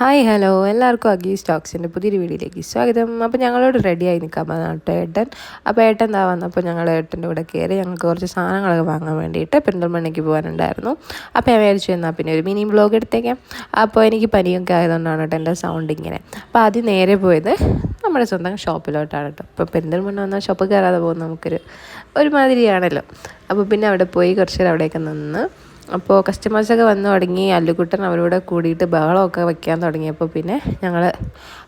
Hi hello എല്ലാവർക്കും അഗീ സ്റ്റോക്സിന്റെ പുതിയൊരു വീഡിയോയിലേക്ക് സ്വാഗതം. അപ്പോൾ ഞങ്ങളോട് റെഡിയായി നിൽക്കാൻ പറഞ്ഞിട്ട് ഏട്ടൻ. അപ്പോൾ ഏട്ടൻ എന്താ വന്നപ്പോൾ ഞങ്ങൾ ഏട്ടന്റെ കൂടെ കയറി ഞങ്ങൾക്ക് കുറച്ച് സാധനങ്ങളൊക്കെ വാങ്ങാൻ വേണ്ടിയിട്ട് പെരിന്തൽമണ്ണയ്ക്ക് പോകാനുണ്ടായിരുന്നു. അപ്പോൾ ഞാൻ വിചാരിച്ചു എന്നാൽ പിന്നെ ഒരു മിനി ബ്ലോഗ് എടുത്തേക്കാം. അപ്പോൾ എനിക്ക് പനിയൊക്കെ ആയതുകൊണ്ടാണ് കേട്ടോ എന്റെ സൗണ്ട് ഇങ്ങനെ. അപ്പോൾ ആദ്യം നേരെ പോയത് നമ്മുടെ സ്വന്തം ഷോപ്പിലോട്ടാണ് കേട്ടോ. അപ്പോൾ പെരിന്തൽമണ്ണ വന്നാൽ ഷോപ്പ് കയറാതെ പോകുന്ന നമുക്കൊരു ഒരുമാതിരിയാണല്ലോ. അപ്പോൾ പിന്നെ അവിടെ പോയി കുറച്ച് നേരം അവിടെയൊക്കെ നിന്ന് അപ്പോൾ കസ്റ്റമേഴ്സൊക്കെ വന്ന് തുടങ്ങി. അല്ലുകുട്ടൻ അവരോട് കൂടിയിട്ട് ബഹളമൊക്കെ വയ്ക്കാൻ തുടങ്ങിയപ്പോൾ പിന്നെ ഞങ്ങൾ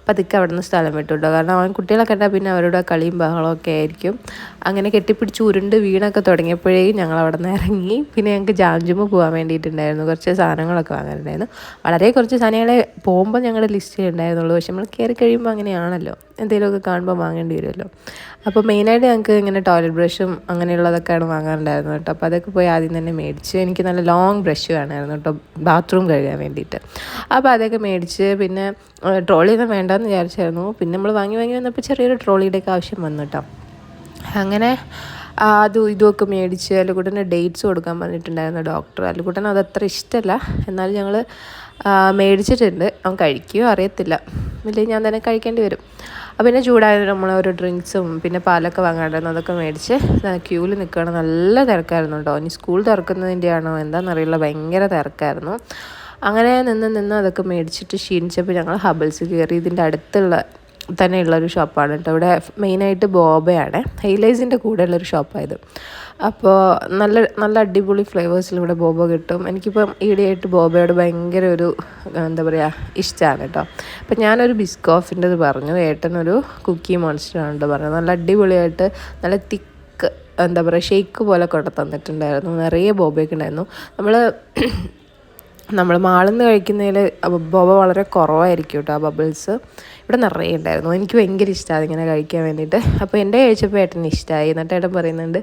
പതുക്കെ അവിടെ നിന്ന് സ്ഥലം വിട്ടു കേട്ടോ കാരണം അവൻ കുട്ടികളൊക്കെ കണ്ടാൽ പിന്നെ അവരുടെ കളിയും ബഹളമൊക്കെ ആയിരിക്കും. അങ്ങനെ കെട്ടിപ്പിടിച്ച് ഉരുണ്ട് വീണൊക്കെ തുടങ്ങിയപ്പോഴേക്കും ഞങ്ങൾ അവിടെ നിന്ന് ഇറങ്ങി. പിന്നെ ഞങ്ങൾക്ക് ജാഞ്ചുമ്പ് പോകാൻ വേണ്ടിയിട്ടുണ്ടായിരുന്നു. കുറച്ച് സാധനങ്ങളൊക്കെ വാങ്ങാനുണ്ടായിരുന്നു. വളരെ കുറച്ച് സാധനങ്ങളെ പോകുമ്പോൾ ഞങ്ങളുടെ ലിസ്റ്റിൽ ഉണ്ടായിരുന്നുള്ളൂ. പക്ഷെ നമ്മൾ കയറി കഴിയുമ്പോൾ അങ്ങനെയാണല്ലോ. എന്തെങ്കിലുമൊക്കെ കാണുമ്പോൾ വാങ്ങേണ്ടി വരുമല്ലോ. അപ്പോൾ മെയിനായിട്ട് ഞങ്ങൾക്ക് ഇങ്ങനെ ടോയ്ലറ്റ് ബ്രഷും അങ്ങനെയുള്ളതൊക്കെയാണ് വാങ്ങാറുണ്ടായിരുന്നു കേട്ടോ. അപ്പോൾ അതൊക്കെ പോയി ആദ്യം തന്നെ മേടിച്ച് എനിക്ക് നല്ല ലോങ് ബ്രഷ് വേണമായിരുന്നു കേട്ടോ. ബാത്റൂം കഴുകാൻ വേണ്ടിയിട്ട്. അപ്പോൾ അതൊക്കെ മേടിച്ച് പിന്നെ ട്രോളിയൊന്നും വേണ്ടെന്ന് വിചാരിച്ചായിരുന്നു. പിന്നെ നമ്മൾ വാങ്ങി വാങ്ങി വന്നപ്പോൾ ചെറിയൊരു ട്രോളിയുടെയൊക്കെ ആവശ്യം വന്നു കേട്ടോ. അങ്ങനെ അതും ഇതുമൊക്കെ മേടിച്ച് അല്ലുകുട്ടന് ഡേറ്റ്സ് കൊടുക്കാൻ പറഞ്ഞിട്ടുണ്ടായിരുന്നു ഡോക്ടർ അല്ലുകുട്ടന് അത് അത്ര ഇഷ്ടമല്ല എന്നാലും ഞങ്ങൾ മേടിച്ചിട്ടുണ്ട്. അവൻ കഴിക്കുകയോ അറിയത്തില്ല. ഇല്ലെങ്കിൽ ഞാൻ തന്നെ കഴിക്കേണ്ടി വരും. പിന്നെ ചൂടായത് നമ്മൾ ഓരോ ഡ്രിങ്ക്സും പിന്നെ പാലൊക്കെ വാങ്ങാണ്ടായിരുന്നു. അതൊക്കെ മേടിച്ച് ക്യൂവിൽ നിൽക്കുകയാണ് നല്ല തിരക്കായിരുന്നു കേട്ടോ ഇനി സ്കൂൾ തുറക്കുന്നതിന്റെയാണോ എന്താണെന്നറിയില്ല ഭയങ്കര തിരക്കായിരുന്നു. അങ്ങനെ നിന്ന് നിന്ന് അതൊക്കെ മേടിച്ചിട്ട് ക്ഷീണിച്ചപ്പോൾ ഞങ്ങൾ ഹബിൾസ് കയറി ഇതിന്റെ അടുത്തുള്ള തന്നെയുള്ളൊരു ഷോപ്പാണ് കേട്ടോ. ഇവിടെ മെയിനായിട്ട് ബോബയാണ്. ഹെയ്ലൈസിന്റെ കൂടെയുള്ളൊരു ഷോപ്പായത്. അപ്പോൾ നല്ല നല്ല അടിപൊളി ഫ്ലേവേഴ്സിൽ ഇവിടെ ബോബ കിട്ടും. എനിക്കിപ്പം ഈടെയായിട്ട് ബോബയോട് ഭയങ്കര ഒരു എന്താ പറയുക ഇഷ്ടമാണ് കേട്ടോ. അപ്പം ഞാനൊരു ബിസ്കോഫിന്റെത് പറഞ്ഞു. ഏട്ടനൊരു കുക്കി മോൺസ്റ്ററാണ് കേട്ടോ പറഞ്ഞത് നല്ല അടിപൊളിയായിട്ട് നല്ല തിക്ക് എന്താ പറയുക ഷേക്ക് പോലെ കൊണ്ട് തന്നിട്ടുണ്ടായിരുന്നു നിറയെ ബോബയൊക്കെ ഉണ്ടായിരുന്നു. നമ്മൾ നമ്മൾ മാളിൽ നിന്ന് കഴിക്കുന്നതിൽ ബോബ വളരെ കുറവായിരിക്കും കേട്ടോ ആ ബബിൾസ്. ഇവിടെ നിറയെ ഉണ്ടായിരുന്നു എനിക്ക് ഭയങ്കര ഇഷ്ടമാണ് ഇങ്ങനെ കഴിക്കാൻ വേണ്ടിയിട്ട് അപ്പോൾ എന്റെ കഴിച്ചപ്പോൾ ഏട്ടന് ഇഷ്ടമായി എന്നിട്ട് ഏട്ടൻ പറയുന്നുണ്ട്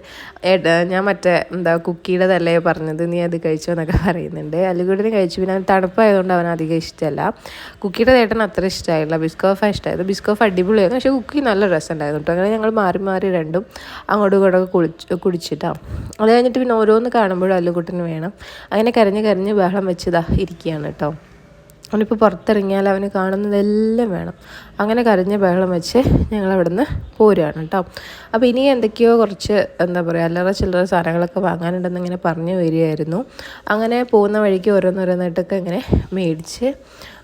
ഏട്ട ഞാൻ മറ്റേ എന്താ കുക്കിയുടെതല്ലേ പറഞ്ഞത്? നീ അത് കഴിച്ചോ എന്നൊക്കെ പറയുന്നുണ്ട്. അല്ലുകൂടിന് കഴിച്ചു. പിന്നെ തണുപ്പായതുകൊണ്ട് അവൻ അധികം ഇഷ്ടമല്ല കുക്കിയുടെ ഏട്ടൻ അത്ര ഇഷ്ടമായില്ല ബിസ്കോഫ ഇഷ്ടമായത് ബിസ്കോഫ് അടിപൊളിയായിരുന്നു. പക്ഷേ കുക്കി നല്ല രസമുണ്ടായിരുന്നു കേട്ടോ അങ്ങനെ ഞങ്ങൾ മാറി മാറി രണ്ടും അങ്ങോട്ടും ഇങ്ങോട്ടൊക്കെ കുളിച്ച് കുടിച്ചിട്ടാണ് അത് കഴിഞ്ഞിട്ട് പിന്നെ ഓരോന്ന് കാണുമ്പോഴും അല്ലുകുട്ടിന് വേണം. അങ്ങനെ കരഞ്ഞ് കരഞ്ഞ് ബഹളം വെച്ചതാ. ഇരിക്കുകയാണ് കേട്ടോ. അവനിപ്പോൾ പുറത്തിറങ്ങിയാൽ അവന് കാണുന്നതെല്ലാം വേണം. അങ്ങനെ കരഞ്ഞ ബഹളം വെച്ച് ഞങ്ങൾ അവിടെ നിന്ന് പോരുകയാണ് കേട്ടോ. അപ്പോൾ ഇനി എന്തൊക്കെയോ കുറച്ച് എന്താ പറയുക അല്ലറ ചില്ലറ സാധനങ്ങളൊക്കെ വാങ്ങാനുണ്ടെന്ന് ഇങ്ങനെ പറഞ്ഞു വരികയായിരുന്നു. അങ്ങനെ പോകുന്ന വഴിക്ക് ഓരോന്നോരോന്നായിട്ടൊക്കെ ഇങ്ങനെ മേടിച്ച്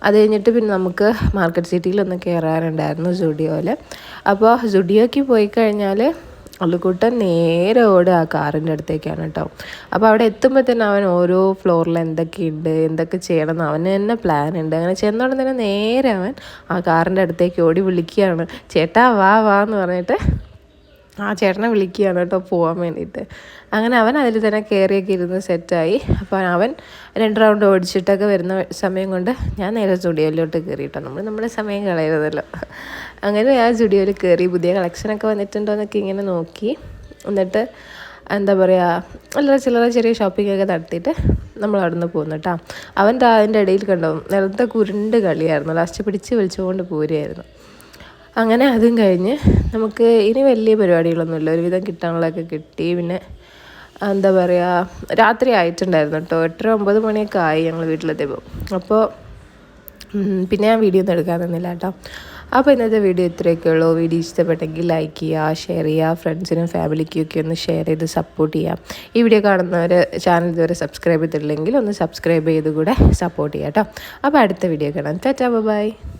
അത് കഴിഞ്ഞിട്ട് പിന്നെ നമുക്ക് മാർക്കറ്റ് സിറ്റിയിലൊന്ന് കയറാറുണ്ടായിരുന്നു സുഡിയോയിൽ അപ്പോൾ സുഡിയോയ്ക്ക് പോയി കഴിഞ്ഞാൽ അള്ളുക്കുട്ടൻ നേരെ ഓടുക ആ കാറിന്റെ അടുത്തേക്കാണ് കേട്ടോ. അപ്പോൾ അവിടെ എത്തുമ്പോൾ തന്നെ അവൻ ഓരോ ഫ്ലോറിൽ എന്തൊക്കെയുണ്ട് എന്തൊക്കെ ചെയ്യണം എന്ന് അവന് തന്നെ പ്ലാൻ ഉണ്ട്. അങ്ങനെ ചെന്നോടെ തന്നെ നേരെ അവൻ ആ കാറിന്റെ അടുത്തേക്ക് ഓടി വിളിക്കുകയാണ്. ചേട്ടാ വാ വാ എന്ന് പറഞ്ഞിട്ട് ആ ചേട്ടനെ വിളിക്കുകയാണ് കേട്ടോ പോകാൻ വേണ്ടിയിട്ട്. അങ്ങനെ അവൻ അതിൽ തന്നെ കയറിയൊക്കെ ഇരുന്ന് സെറ്റായി അപ്പോൾ അവൻ രണ്ട് റൗണ്ട് ഓടിച്ചിട്ടൊക്കെ വരുന്ന സമയം കൊണ്ട് ഞാൻ നേരെ സ്റ്റുഡിയോയിലോട്ട് കയറി കേട്ടോ. നമ്മൾ നമ്മുടെ സമയം കളയരുതല്ലോ. അങ്ങനെ ആ സ്റ്റുഡിയോയിൽ കയറി പുതിയ കളക്ഷനൊക്കെ വന്നിട്ടുണ്ടോ എന്നൊക്കെ ഇങ്ങനെ നോക്കി. എന്നിട്ട് എന്താ പറയുക അല്ലറ ചില്ലറ ചെറിയ ഷോപ്പിംഗ് ഒക്കെ നടത്തിയിട്ട് നമ്മൾ അവിടെ നിന്ന് പോകുന്നു കേട്ടോ അവന്റെ അതിന്റെ ഇടയിൽ കണ്ടോ നിലത്തെ കുരുണ്ട് കളിയായിരുന്നു. ലാസ്റ്റ് പിടിച്ച് വിളിച്ചുകൊണ്ട് പോരുമായിരുന്നു അങ്ങനെ അതും കഴിഞ്ഞ് നമുക്ക് ഇനി വലിയ പരിപാടികളൊന്നുമില്ല. ഒരുവിധം കിട്ടാനുള്ളതൊക്കെ കിട്ടി. പിന്നെ എന്താ പറയുക രാത്രി ആയിട്ടുണ്ടായിരുന്നു കേട്ടോ. എട്ടര ഒമ്പത് മണിയൊക്കെ ആയി ഞങ്ങൾ വീട്ടിലെത്തിയപ്പോൾ അപ്പോൾ പിന്നെ ഞാൻ വീഡിയോ ഒന്നും എടുക്കാൻ തന്നില്ല കേട്ടോ. അപ്പോൾ ഇന്നത്തെ വീഡിയോ ഇത്രയൊക്കെ ഉള്ളൂ. വീഡിയോ ഇഷ്ടപ്പെട്ടെങ്കിൽ ലൈക്ക് ചെയ്യുക ഷെയർ ചെയ്യുക ഫ്രണ്ട്സിനും ഫാമിലിക്കും ഒക്കെ ഒന്ന് ഷെയർ ചെയ്ത് സപ്പോർട്ട് ചെയ്യുക. ഈ വീഡിയോ കാണുന്നവർ ചാനൽ ഇതുവരെ സബ്സ്ക്രൈബ് ചെയ്തിട്ടില്ലെങ്കിൽ ഒന്ന് സബ്സ്ക്രൈബ് ചെയ്ത് കൂടെ സപ്പോർട്ട് ചെയ്യാം കേട്ടോ. അപ്പോൾ അടുത്ത വീഡിയോ കാണാം. Tata bye